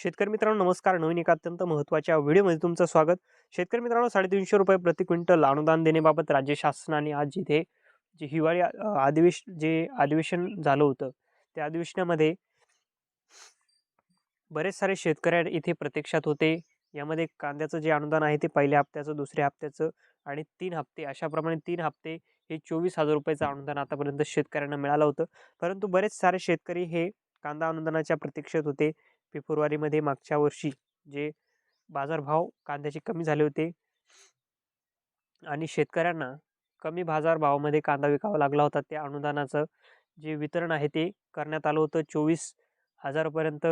शेतकरी मित्रांनो नमस्कार. नवीन एका अत्यंत महत्त्वाच्या व्हिडिओमध्ये तुमचं स्वागत. शेतकरी मित्रांनो साडेतीनशे रुपये प्रति क्विंटल अनुदान देण्याबाबत राज्य शासनाने आज जिथे जे हिवाळी अधिवेश जे अधिवेशन झालं होतं त्या अधिवेशनामध्ये बरेच सारे शेतकऱ्या इथे प्रत्यक्षात होते. यामध्ये कांद्याचं जे अनुदान आहे ते पहिल्या हप्त्याचं दुसऱ्या हप्त्याचं आणि तीन हप्ते. अशाप्रमाणे तीन हप्ते हे चोवीस हजार रुपयाचं अनुदान आतापर्यंत शेतकऱ्यांना मिळालं होतं. परंतु बरेच सारे शेतकरी हे कांदा अनुदानाच्या प्रतीक्षेत होते. फेब्रुवारीमध्ये मागच्या वर्षी जे बाजारभाव कांद्याचे कमी झाले होते आणि शेतकऱ्यांना कमी बाजारभावामध्ये कांदा विकावा लागला होता त्या अनुदानाचं जे वितरण आहे ते करण्यात आलं होतं. चोवीस हजारपर्यंत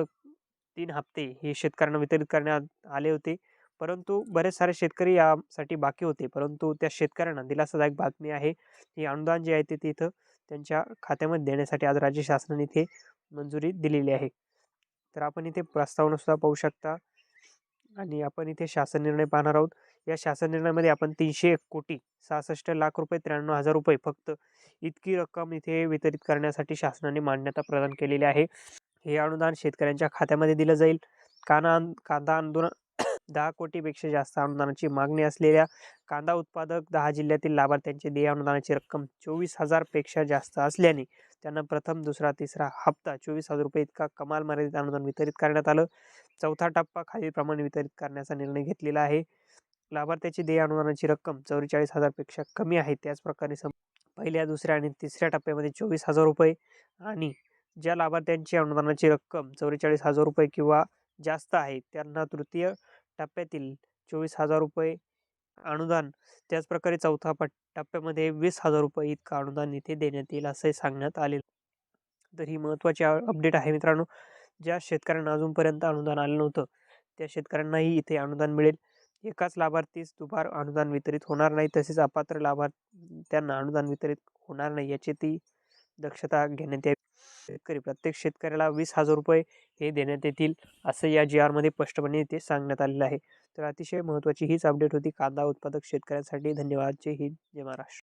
तीन हप्ते हे शेतकऱ्यांना वितरित करण्यात आले होते. परंतु बरेच सारे शेतकरी यासाठी बाकी होते. परंतु त्या शेतकऱ्यांना दिलासादायक बातमी आहे हे अनुदान जे आहे ते तिथं त्यांच्या खात्यामध्ये देण्यासाठी आज राज्य शासनाने इथे मंजुरी दिलेली आहे. तर आपण इथे प्रस्तावनासुद्धा पाहू शकता. आणि आपण इथे शासन निर्णय पाहणार आहोत. या शासन निर्णयामध्ये आपण तीनशे एक कोटी सहासष्ट लाख रुपये त्र्याण्णव हजार रुपये फक्त इतकी रक्कम इथे वितरित करण्यासाठी शासनाने मान्यता प्रदान केलेली आहे. हे अनुदान शेतकऱ्यांच्या खात्यामध्ये दिलं जाईल. काना कांदा आंदोलन दहा कोटीपेक्षा जास्त अनुदानाची मागणी असलेल्या कांदा उत्पादक दहा जिल्ह्यातील लाभार्थ्यांचे देय अनुदानाची रक्कम चोवीस हजारपेक्षा जास्त असल्याने त्यांना प्रथम दुसरा तिसरा हप्ता चोवीस हजार रुपये इतका कमाल मर्यादित अनुदान वितरित करण्यात आलं. चौथा टप्पा खालीलप्रमाणे वितरित करण्याचा निर्णय घेतलेला आहे. लाभार्थ्याची देय अनुदानाची रक्कम चौवेचाळीस हजारपेक्षा कमी आहे. त्याचप्रकारे सम पहिल्या दुसऱ्या आणि तिसऱ्या टप्प्यामध्ये चोवीस हजार रुपये आणि ज्या लाभार्थ्यांची अनुदानाची रक्कम चौवेचाळीस हजार रुपये किंवा जास्त आहे त्यांना तृतीय टप्प्यातील चोवीस हजार रुपये अनुदान त्याचप्रकारे चौथा पट टप्प्यामध्ये वीस हजार रुपये इतकं अनुदान इथे देण्यात येईल असंही सांगण्यात आले तर ही महत्त्वाची अपडेट आहे मित्रांनो ज्या शेतकऱ्यांना अजूनपर्यंत अनुदान आलं नव्हतं त्या शेतकऱ्यांनाही इथे अनुदान मिळेल. एकाच लाभार्थीस दुपार अनुदान वितरित होणार नाही तसेच अपात्र लाभार्थ्यांना अनुदान वितरित होणार नाही याची ती दक्षता घेण्यात यावी. शेतकरी प्रत्येक शेतकऱ्याला वीस हजार रुपये हे देण्यात येतील असं या जी आरमध्ये स्पष्टपणे इथे सांगण्यात आलेलं आहे. तर अतिशय महत्त्वाची हीच अपडेट होती. कांदा उत्पादक शेतकऱ्यांसाठी. धन्यवाद. जय हिंद. जय महाराष्ट्र.